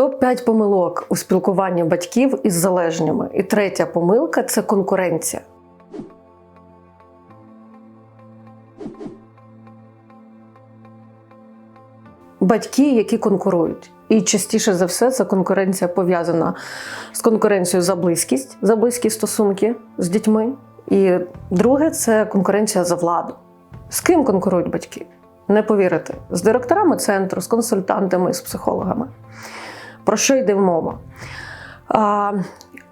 Топ-5 помилок у спілкуванні батьків із залежніми. І третя помилка це конкуренція. Батьки, які конкурують. І частіше за все ця конкуренція пов'язана з конкуренцією за близькість, за близькі стосунки з дітьми. І друге це конкуренція за владу. З ким конкурують батьки? Не повірите, з директорами центру, з консультантами, з психологами. Про що йде мова? А,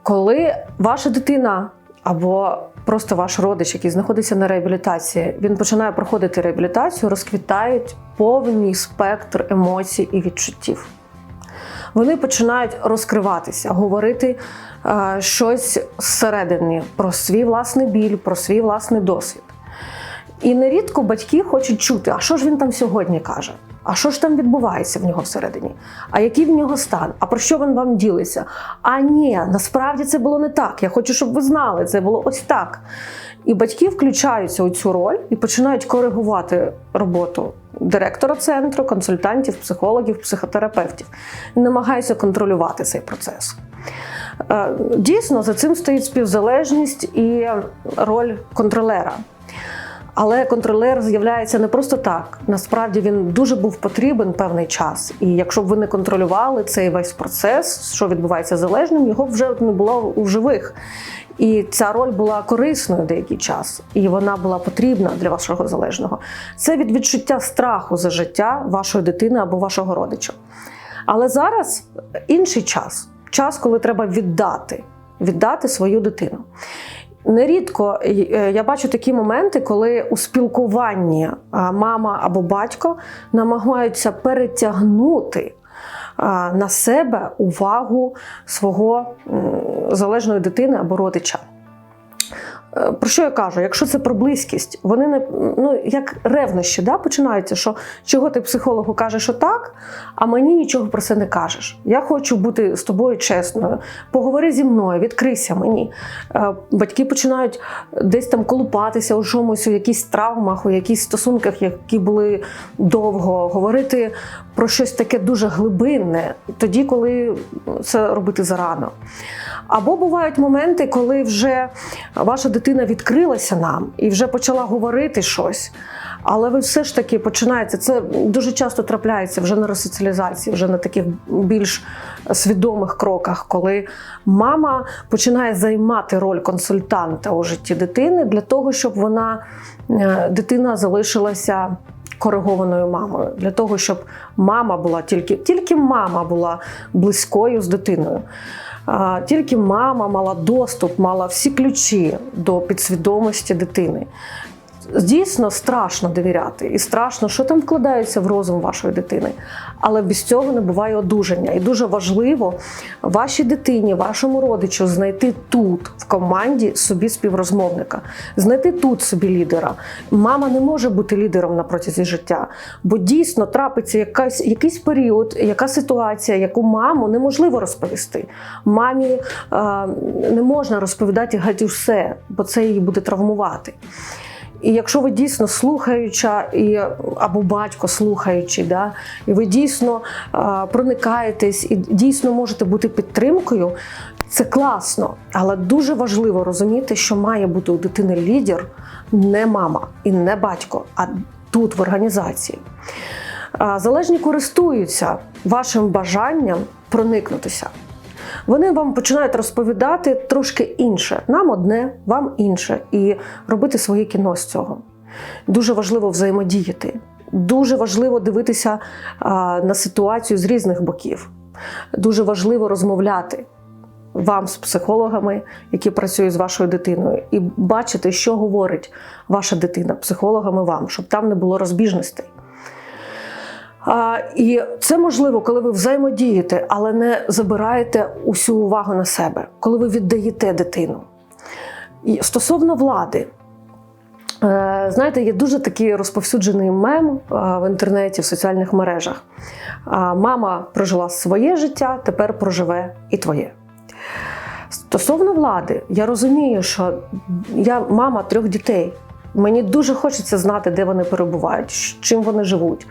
коли ваша дитина або просто ваш родич, який знаходиться на реабілітації, він починає проходити реабілітацію, розквітають повний спектр емоцій і відчуттів. Вони починають розкриватися, говорити щось зсередини про свій власний біль, про свій власний досвід. І нерідко батьки хочуть чути, а що ж він там сьогодні каже? А що ж там відбувається в нього всередині? А який в нього стан? А про що він вам ділиться? А ні, насправді це було не так. Я хочу, щоб ви знали, це було ось так. І батьки включаються у цю роль і починають коригувати роботу директора центру, консультантів, психологів, психотерапевтів, намагаються контролювати цей процес. Е, Дійсно, за цим стоїть співзалежність і роль контролера. Але контролер з'являється не просто так. Насправді він дуже був потрібен певний час. І якщо б ви не контролювали цей весь процес, що відбувається залежним, його вже не було у живих. І ця роль була корисною деякий час, і вона була потрібна для вашого залежного. Це від відчуття страху за життя вашої дитини або вашого родича. Але зараз інший час час, коли треба віддати, віддати свою дитину. Нерідко е, я бачу такі моменти, коли у спілкуванні мама або батько намагаються перетягнути на себе увагу свого залежної дитини або родича. Е, Про що я кажу? Якщо це про близькість, вони не ну як ревнощі да, починаються, що чого ти психологу кажеш отак, а мені нічого про це не кажеш. Я хочу бути з тобою чесною. Поговори зі мною, відкрийся мені. Е, Батьки починають десь там колупатися у чомусь, у якихось травмах, у якихось стосунках, які були довго, говорити про щось таке дуже глибинне, тоді, коли це робити зарано. Або бувають моменти, коли вже ваша дитина відкрилася нам і вже почала говорити щось. Але ви все ж таки починаєте. Це дуже часто трапляється вже на ресоціалізації, вже на таких більш свідомих кроках, коли мама починає займати роль консультанта у житті дитини для того, щоб вона е, дитина залишилася. Коригованою мамою для того, щоб мама була тільки тільки мама була близькою з дитиною. Тільки мама мала доступ, мала всі ключі до підсвідомості дитини. Дійсно страшно довіряти, і страшно, що там вкладається в розум вашої дитини. Але без цього не буває одужання. І дуже важливо вашій дитині, вашому родичу знайти тут, в команді, собі співрозмовника, знайти тут собі лідера. Мама не може бути лідером на протязі життя, бо дійсно трапиться якась, якийсь період, яка ситуація, яку маму неможливо розповісти. Мамі е, не можна розповідати геть усе, бо це її буде травмувати. І якщо ви дійсно слухаюча, і, або батько слухаючий, да, і ви дійсно а, проникаєтесь і дійсно можете бути підтримкою, це класно. Але дуже важливо розуміти, що має бути у дитини лідер не мама і не батько, а тут в організації. А, залежні користуються вашим бажанням проникнутися. Вони вам починають розповідати трошки інше. Нам одне, вам інше, і робити своє кіно з цього. Дуже важливо взаємодіяти. Дуже важливо дивитися на ситуацію з різних боків. Дуже важливо розмовляти вам з психологами, які працюють з вашою дитиною, і бачити, що говорить ваша дитина психологами вам, щоб там не було розбіжностей. І це можливо, коли ви взаємодієте, але не забираєте усю увагу на себе, коли ви віддаєте дитину. І Стосовно влади, е, знаєте, є дуже такий розповсюджений мем е, в інтернеті, в соціальних мережах. Мама прожила своє життя, тепер проживе і твоє. Стосовно влади, я розумію, що я мама трьох дітей. Мені дуже хочеться знати, де вони перебувають, чим вони живуть,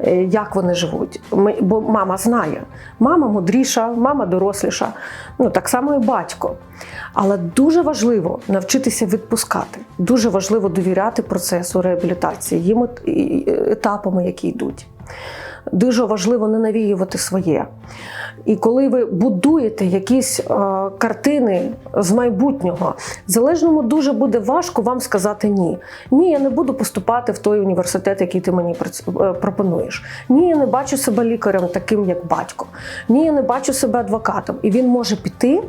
е, як вони живуть. Ми- Бо мама знає. Мама мудріша, мама доросліша, ну так само і батько. Але дуже важливо навчитися відпускати. Дуже важливо довіряти процесу реабілітації, їм етапами, які йдуть. Дуже важливо не навіювати своє. І коли ви будуєте якісь е, картини з майбутнього, залежному дуже буде важко вам сказати ні. Ні, я не буду поступати в той університет, який ти мені е, пропонуєш. Ні, я не бачу себе лікарем, таким як батько. Ні, я не бачу себе адвокатом. І він може піти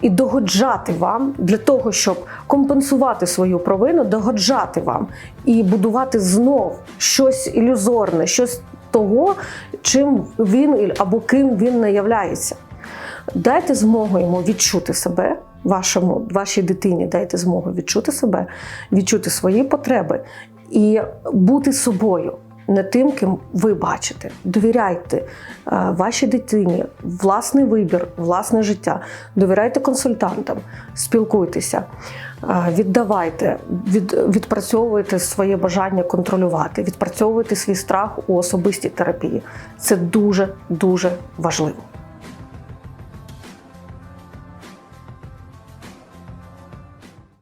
і догоджати вам для того, щоб компенсувати свою провину, догоджати вам і будувати знов щось ілюзорне, щось того, чим він або ким він не являється. Дайте змогу йому відчути себе, вашому, вашій дитині дайте змогу відчути себе, відчути свої потреби і бути собою, не тим, ким ви бачите. Довіряйте е, вашій дитині власний вибір, власне життя. Довіряйте консультантам, спілкуйтеся, віддавайте, від, відпрацьовуйте своє бажання контролювати, відпрацьовуйте свій страх у особистій терапії. Це дуже дуже важливо.